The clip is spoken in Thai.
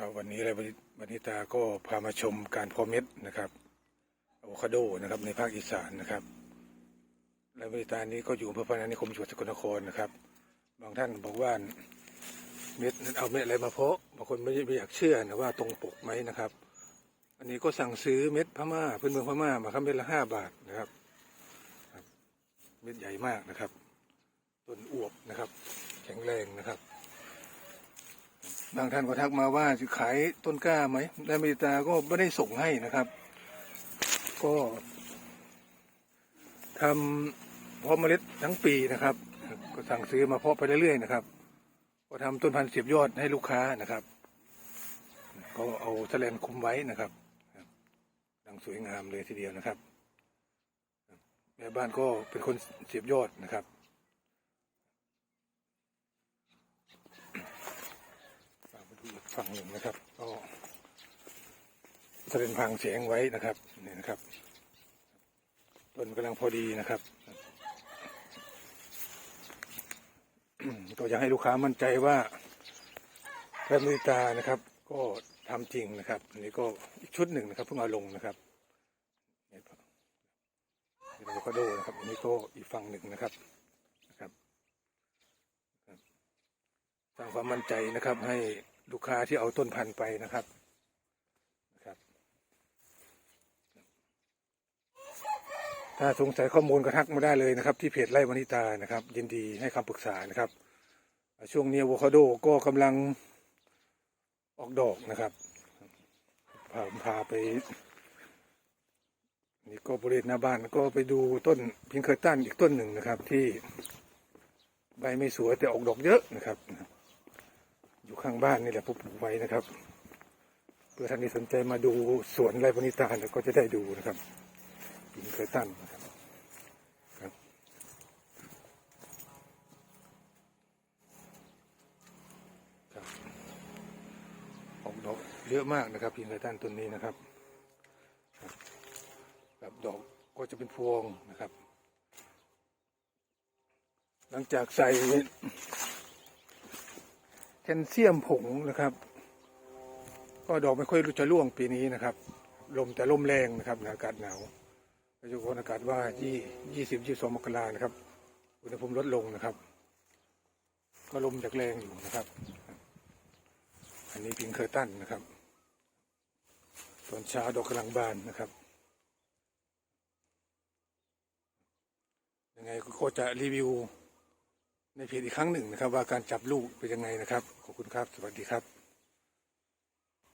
ครับวันนี้ไรวันนิตาก็พามาชมการเพาะเม็ดนะครับอะโวคาโดนะครับในภาคอีสานนะครับไรวันนิตานี้ก็อยู่อำเภอพนัสนิคมจังหวัดสกลนครนะครับ บางท่านบอกว่าเม็ดนั้นเอาเม็ดอะไรมาเพาะบางคนไม่ไม่อยากเชื่อนะว่าตรงปกไหมนะครับ อันนี้ก็สั่งซื้อเม็ดพม่าเพื่อนเมืองพม่ามาครับเม็ดละห้าบาทนะครับ เม็ดใหญ่มากนะครับต้นอวบนะครับ แข็งแรงนะครับ บางท่านก็ทักมาว่าจะขายต้นกล้าไหมและมิตาก็ไม่ได้ส่งให้นะครับ ก็ทำเพาะเมล็ดทั้งปีนะครับ ก็สั่งซื้อมาเพาะไปเรื่อยๆนะครับ ก็ทำต้นพันธุ์เสียบยอดให้ลูกค้านะครับ ก็เอาแสลนคุมไว้นะครับดังสวยงามเลยทีเดียวนะครับแม่บ้านก็เป็นคนเสียบยอดนะครับ ฝากไปดูอีก ฝั่งหนึ่งนะครับก็แสดงพังแสงไว้นะครับนี่นะครับต้นกำลังพอดีนะครับ ก็อยากให้ลูกค้ามั่นใจว่าแรมมิตานะครับ ก็ทำจริงนะครับอันนี้ก็อีกชุดหนึ่งนะครับเพิ่งเอาลงนะครับนี่นี่เราก็โดนะครับอันนี้ก็อีกฝั่งหนึ่งนะครับนะครับสร้างความมั่นใจนะครับให้ ลูกค้าที่เอาต้นพันธุ์ไปนะครับนะครับ ถ้าสงสัยข้อมูลก็ทักมาได้เลยนะครับ ที่เพจไร่วานิตานะครับ ยินดีให้คำปรึกษานะครับ ช่วงนี้อะโวคาโดก็กำลังออกดอกนะครับพาพาไป นี่ก็บริเวณหน้าบ้านก็ไปดูต้นพิงเคอร์ตันอีกต้นหนึ่งนะครับ ที่ใบไม่สวยแต่ออกดอกเยอะนะครับ อยู่ข้างบ้านนี่แหละผมปลูกไว้นะครับ เพื่อท่านที่สนใจมาดูสวนไรพนิตาเนี่ยก็จะได้ดูนะครับปินเคยตั้นนะครับครับครับออกดอกเยอะมากนะครับพินเคยตั้นต้นนี้นะครับครับครับดอกก็จะเป็นพวงนะครับ หลังจากใส่ แคลเซียมผงนะครับ ก็ดอกไม่ค่อยรู้จะร่วงปีนี้นะครับ ลมแต่ลมแรงนะครับอากาศหนาวโดยเฉพาะอากาศว่ายี่ยี่สิบยี่สองมกรานะครับ อุณหภูมิลดลงนะครับ ก็ลมจากแรงอยู่นะครับ อันนี้พิงเคอร์ตันนะครับ ตอนเช้าดอกกำลังบานนะครับ ยังไงก็จะรีวิว ในเพจอีกครั้งหนึ่งนะครับ ว่าการจับลูกเป็นยังไงนะครับ ขอบคุณครับ สวัสดีครับ